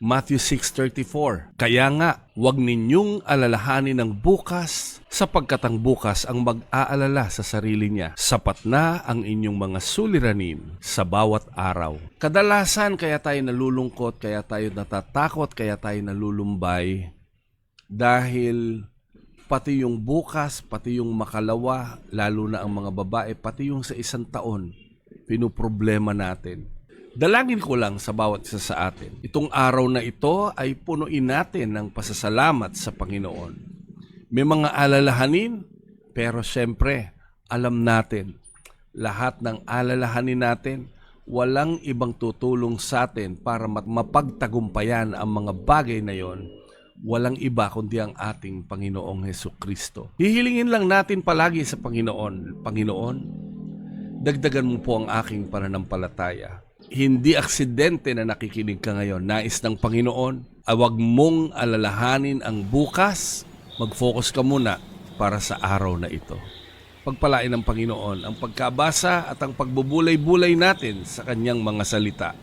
Matthew 6.34 Kaya nga, huwag ninyong alalahanin ng bukas sapagkat ang bukas ang mag-aalala sa sarili niya. Sapat na ang inyong mga suliranin sa bawat araw. Kadalasan kaya tayo nalulungkot, kaya tayo natatakot, kaya tayo nalulumbay dahil pati yung bukas, pati yung makalawa, lalo na ang mga babae, pati yung sa isang taon, pinuproblema natin. Dalangin ko lang sa bawat isa sa atin. Itong araw na ito ay punuin natin ng pasasalamat sa Panginoon. May mga alalahanin, pero siyempre, alam natin, lahat ng alalahanin natin, walang ibang tutulong sa atin para mapagtagumpayan ang mga bagay na yon. Walang iba kundi ang ating Panginoong Heso Kristo. Hihilingin lang natin palagi sa Panginoon, Panginoon, dagdagan mo po ang aking pananampalataya. Hindi aksidente na nakikinig ka ngayon. Nais ng Panginoon, awag mong alalahanin ang bukas. Mag-focus ka muna para sa araw na ito. Pagpalain ng Panginoon ang pagkabasa at ang pagbubulay-bulay natin sa kanyang mga salita.